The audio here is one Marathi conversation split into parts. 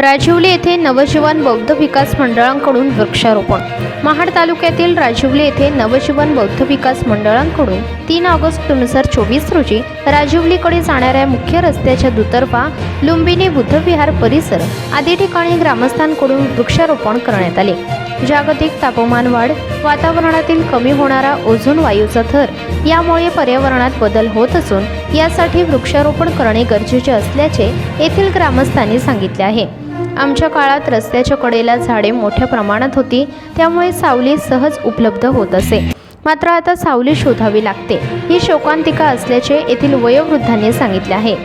राजिवली येथे नवजीवन बौद्ध विकास मंडळांकडून वृक्षारोपण. महाड तालुक्यातील राजिवली येथे नवजीवन बौद्ध विकास मंडळांकडून तीन ऑगस्ट दोन हजार चोवीस रोजी राजिवलीकडे जाणाऱ्या मुख्य रस्त्याच्या दुतर्फा लुंबिनी बुद्धविहार परिसर आदी ठिकाणी ग्रामस्थांकडून वृक्षारोपण करण्यात आले. जागतिक तापमान वाढ वातावरणातील कमी होणारा ओझोन वायूचा थर यामुळे पर्यावरणात बदल होत असून यासाठी वृक्षारोपण करणे गरजेचे असल्याचे येथील ग्रामस्थांनी सांगितले आहे. आमच्या काळात रस्त्याच्या कडेला झाडे मोठ्या प्रमाणात होती त्यामुळे सावली सहज उपलब्ध होत असे. मात्र आता सावली शोधावी लागते. ही शोकांतिका असल्याचे येथील वयोवृद्धांनी सांगितले आहे.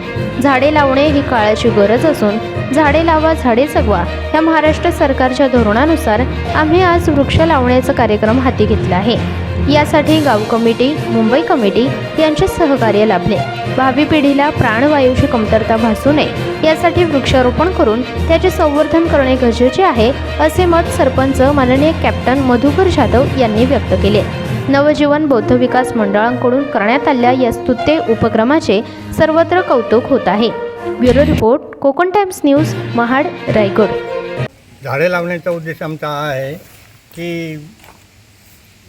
झाडे लावणे ही काळाची गरज असून झाडे लावा झाडे जगवा या महाराष्ट्र सरकारच्या धोरणानुसार आम्ही आज वृक्ष लावण्याचा कार्यक्रम हाती घेतला आहे. यासाठी गाव कमिटी मुंबई कमिटी यांचे सहकार्य लाभले. भावी पिढीला प्राणवायूची कमतरता भासू नये. यासाठी वृक्षारोपण करून त्याचे संवर्धन करणे गरजेचे आहे असे मत सरपंच माननीय कॅप्टन मधुकर जाधव यांनी व्यक्त केले. नवजीवन बौद्ध विकास मंडळांकडून करण्यात आलेल्या या स्तुत्य उपक्रमाचे सर्वत्र कौतुक होत आहे. Bureau report Konkan Times news Mahad Raigad. झाडे लावण्याचा उद्देश आमचा हा आहे की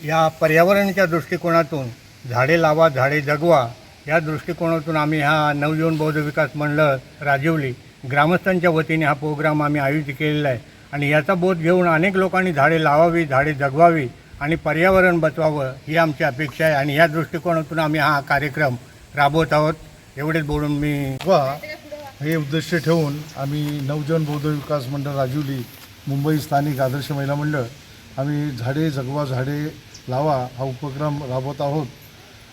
या पर्यावरणाच्या दृष्टिकोनातून झाडे लावा झाडे जगवा या दृष्टिकोनातून आम्ही हा नवजीवन बौद्ध विकास मंडळ राजिवली. ग्रामस्थांच्या वतीने हा प्रोग्राम आम्ही आयोजित केलेला आहे आणि याचा बोध घेऊन अनेक लोकांनी झाडे लावावी झाडे जगवावी आणि पर्यावरण बचवावं ही आमची अपेक्षा आहे. आणि या दृष्टिकोनातून आम्ही हा कार्यक्रम राबवत आहोत. एवढेच बोलून मी वा. हे उद्देश ठेवून आम्ही नवजन बौद्ध विकास मंडळ राजिवली मुंबई स्थानिक आदर्श महिला मंडळ आम्ही झाडे जगवा झाडे लावा हा उपक्रम राबवत आहोत.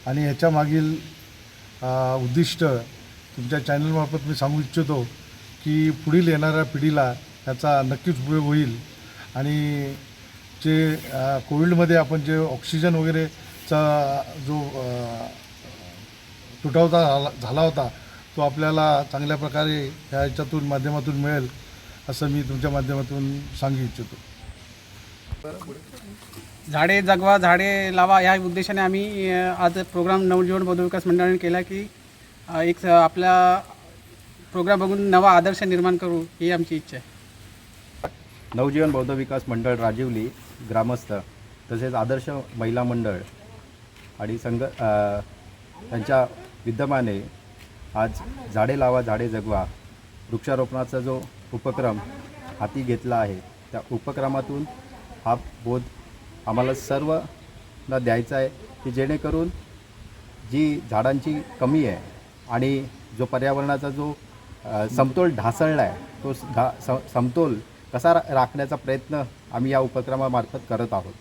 आणि ह्याच्या मागील उद्दिष्ट तुमच्या चॅनलमार्फत मी सांगू इच्छितो की पुढील येणाऱ्या पिढीला याचा नक्कीच उपयोग होईल. आणि जे कोविडमध्ये आपण जे ऑक्सिजन वगैरेचा जो तुटवता झाला झाला होता तो आपल्याला चांगल्या प्रकारे ह्या ह्याच्यातून माध्यमातून मिळेल असं मी तुमच्या माध्यमातून सांगू इच्छितो. झाडे जगवा झाडे लावा या उद्देशाने आम्ही आज प्रोग्राम नवजीवन बौद्ध विकास मंडळाने केला की एक आपला प्रोग्राम बघून नवा आदर्श निर्माण करू ही आमची इच्छा आहे. नवजीवन बौद्ध विकास मंडळ राजिवली ग्रामस्थ तसेच आदर्श महिला मंडळ आणि संघ त्यांच्या विद्यमाने आज झाडे लावा झाडे जगवा. वृक्षारोपणाचा जो उपक्रम हाती घेतला आहे त्या उपक्रमातून हा बोध आम्हाला सर्वला द्यायचा आहे की जेणेकरून जी झाडांची कमी आहे आणि जो पर्यावरणाचा जो समतोल ढासळला आहे तो स- ढा स समतोल कसा रा राखण्याचा प्रयत्न आम्ही या उपक्रमामार्फत करत आहोत.